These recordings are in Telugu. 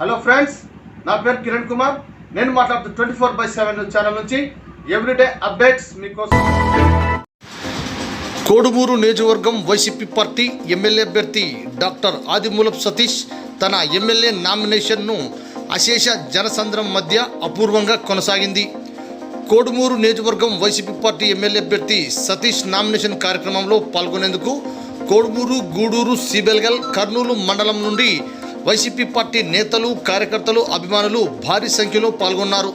హలో ఫ్రెండ్స్ నా పేరు కిరణ్ కుమార్. నేను మాట్లాడుతూ twenty four by seven channel నుంచి. ఎవ్రీడే అప్డేట్స్ మీకోసం. కోడుమూరు నియోజకవర్గం వైసీపీ పార్టీ ఎమ్మెల్యే అభ్యర్థి డాక్టర్ ఆదిమూలపు సతీష్ తన ఎమ్మెల్యే నామినేషన్ను అశేష జనసంద్రం మధ్య అపూర్వంగా కొనసాగింది. కోడుమూరు నియోజకవర్గం వైసీపీ పార్టీ ఎమ్మెల్యే అభ్యర్థి సతీష్ నామినేషన్ కార్యక్రమంలో పాల్గొనేందుకు కోడుమూరు గూడూరు సిబెల్గల్ కర్నూలు మండలం నుండి వైసీపీ పార్టీ నేతలు కార్యకర్తలు అభిమానులు భారీ సంఖ్యలో పాల్గొన్నారు.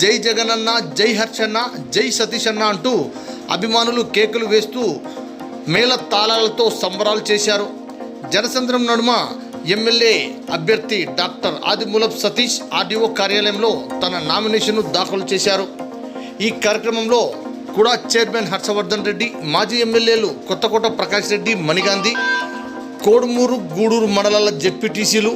జై జగనన్న జై హర్షన్న జై సతీష్ అన్న అంటూ అభిమానులు కేకులు వేస్తూ మేళ తాళాలతో సంబరాలు చేశారు. జనసంద్రం నడుమ ఎమ్మెల్యే అభ్యర్థి డాక్టర్ ఆదిమూలప్ సతీష్ ఆర్డీఓ కార్యాలయంలో తన నామినేషన్ను దాఖలు చేశారు. ఈ కార్యక్రమంలో కూడా చైర్మన్ హర్షవర్ధన్ రెడ్డి మాజీ ఎమ్మెల్యేలు కొత్తకోట ప్రకాష్ రెడ్డి మణిగాంధీ కోడుమూరు గూడూరు మండలాల జెడ్పీటీసీలు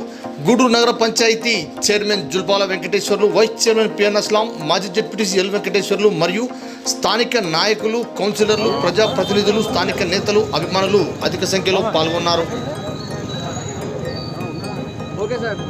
గూడూరు నగర panchayat chairman Julpala Venkateswarlu vice chairman PN Aslam మాజీ జెడ్పీటీసీ ఎల్ వెంకటేశ్వర్లు మరియు స్థానిక నాయకులు కౌన్సిలర్లు ప్రజాప్రతినిధులు స్థానిక నేతలు అభిమానులు అధిక సంఖ్యలో పాల్గొన్నారు. Okay sir.